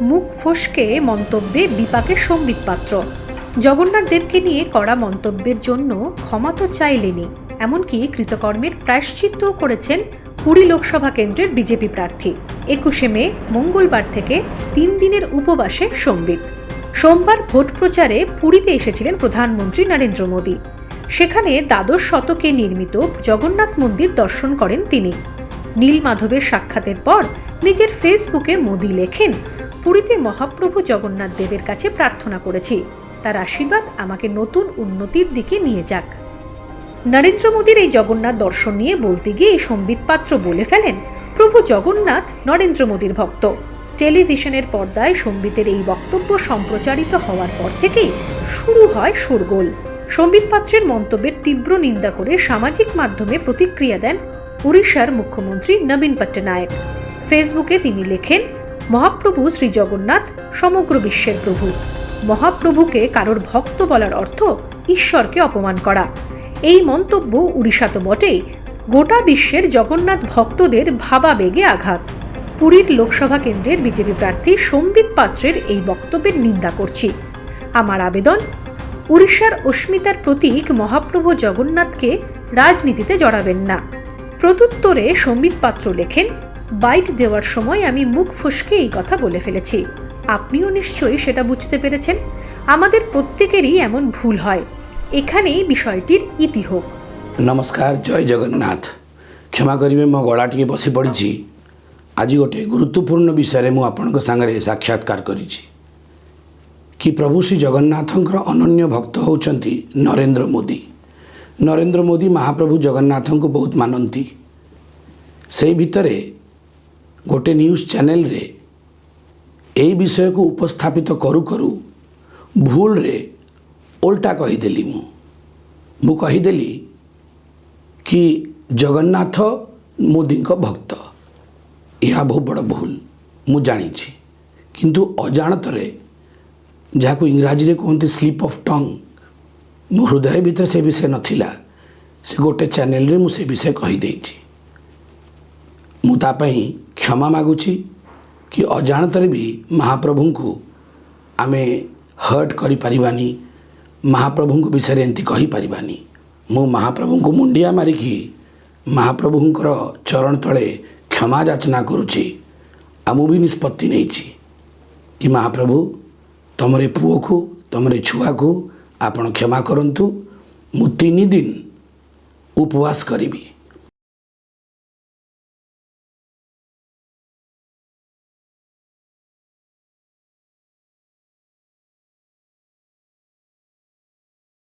মুখ ফসকে মন্তব্যে বিপাকে সম্বিত পাত্র। জগন্নাথ দেবকে নিয়ে করা মন্তব্যের জন্য ক্ষমা তো চাইলেনি এমনকি কৃতকর্মের প্রায়শ্চিত্তও করেছেন পুরী লোকসভা কেন্দ্রের বিজেপি প্রার্থী। একুশে মে, মঙ্গলবার থেকে তিন দিনের উপবাসে সম্বিত। সোমবার ভোট প্রচারে পুরীতে এসেছিলেন প্রধানমন্ত্রী নরেন্দ্র মোদী। সেখানে দ্বাদশ শতকে নির্মিত জগন্নাথ মন্দির দর্শন করেন তিনি। নীল মাধবের সাক্ষাতের পর নিজের ফেসবুকে মোদি লেখেন পুরীতে মহাপ্রভু জগন্নাথ দেবের কাছে প্রার্থনা করেছি। তার আশীর্বাদ আমাকে নতুন উন্নতির দিকে নিয়ে যাক। নরেন্দ্র মোদীর এই জগন্নাথ দর্শন নিয়ে বলতে গিয়ে সম্বিত পাত্র বলে ফেলেন, প্রভু জগন্নাথ নরেন্দ্র মোদীর ভক্ত। টেলিভিশনের পর্দায় সম্বিতের এই বক্তব্য সম্প্রচারিত হওয়ার পর থেকেই শুরু হয় শোরগোল। সম্বিত পাত্রের মন্তব্যের তীব্র নিন্দা করে সামাজিক মাধ্যমে প্রতিক্রিয়া দেন উড়িষ্যার মুখ্যমন্ত্রী নবীন পট্টনায়ক। ফেসবুকে তিনি লেখেন মহাপ্রভু শ্রী জগন্নাথ সমগ্র বিশ্বের প্রভু। মহাপ্রভুকে কারোর ভক্ত বলার অর্থ ঈশ্বরকে অপমান করা। এই মন্তব্য উড়িষ্যা তো বটেই। গোটা বিশ্বের জগন্নাথ ভক্তদের ভাবাবেগে আঘাত। পুরীর লোকসভা কেন্দ্রের বিজেপি প্রার্থী সম্বিত পাত্রের এই বক্তব্যের নিন্দা করছি। আমার আবেদন, উড়িষ্যার অস্মিতার প্রতীক মহাপ্রভু জগন্নাথকে রাজনীতিতে জড়াবেন না। প্রত্যুত্তরে সম্বিত পাত্র লেখেন বাইট দেওয়ার সময় আমি মুখ ফসকে এই কথা বলে ফেলেছি। আপনিও নিশ্চয়ই সেটা বুঝতে পেরেছেন। আমাদের প্রত্যেকেরই এমন ভুল হয়। এখানেই বিষয়টির ইতি হোক। নমস্কার, জয় জগন্নাথ। ক্ষমা করিবে, মো গলা টিকে বসি পড়ছি। আজ গোটে গুরুত্বপূর্ণ বিষয়ে মু আপনার সাংরে সাক্ষাৎকার করেছি। কি প্রভু শ্রী জগন্নাথঙ্কর অনন্য ভক্ত হচ্ছেন নরেন্দ্র মোদী? নরেন্দ্র মোদী মহাপ্রভু জগন্নাথ বহুত মানন্তি। সেই ভিতরে ଗୋଟେ ନ୍ୟୁଜ୍ ଚ୍ୟାନେଲରେ ଏଇ ବିଷୟକୁ ଉପସ୍ଥାପିତ କରୁ କରୁ ଭୁଲରେ ଓଲଟା କହିଦେଲି ମୁଁ ମୁଁ କହିଦେଲି କି ଜଗନ୍ନାଥ ମୋଦିଙ୍କ ଭକ୍ତ ଏହା ବହୁତ ବଡ଼ ଭୁଲ ମୁଁ ଜାଣିଛି କିନ୍ତୁ ଅଜାଣତରେ ଯାହାକୁ ଇଂରାଜୀରେ କୁହନ୍ତି ସ୍ଲିପ୍ ଅଫ୍ ଟଙ୍ଗ ମୋ ହୃଦୟ ଭିତରେ ସେ ବିଷୟ ନଥିଲା ସେ ଗୋଟେ ଚ୍ୟାନେଲରେ ମୁଁ ସେ ବିଷୟ କହିଦେଇଛି ମୁଁ ତା ପାଇଁ କ୍ଷମା ମାଗୁଛି କି ଅଜାଣତରେ ବି ମହାପ୍ରଭୁଙ୍କୁ ଆମେ ହର୍ଟ କରିପାରିବାନି ମହାପ୍ରଭୁଙ୍କ ବିଷୟରେ ଏମିତି କହିପାରିବାନି ମୁଁ ମହାପ୍ରଭୁଙ୍କୁ ମୁଣ୍ଡିଆ ମାରିକି ମହାପ୍ରଭୁଙ୍କର ଚରଣ ତଳେ କ୍ଷମା ଯାଚନା କରୁଛି ଆଉ ମୁଁ ବି ନିଷ୍ପତ୍ତି ନେଇଛି କି ମହାପ୍ରଭୁ ତମର ଏ ପୁଅକୁ ତମର ଏ ଛୁଆକୁ ଆପଣ କ୍ଷମା କରନ୍ତୁ ମୁଁ ତିନି ଦିନ ଉପବାସ କରିବି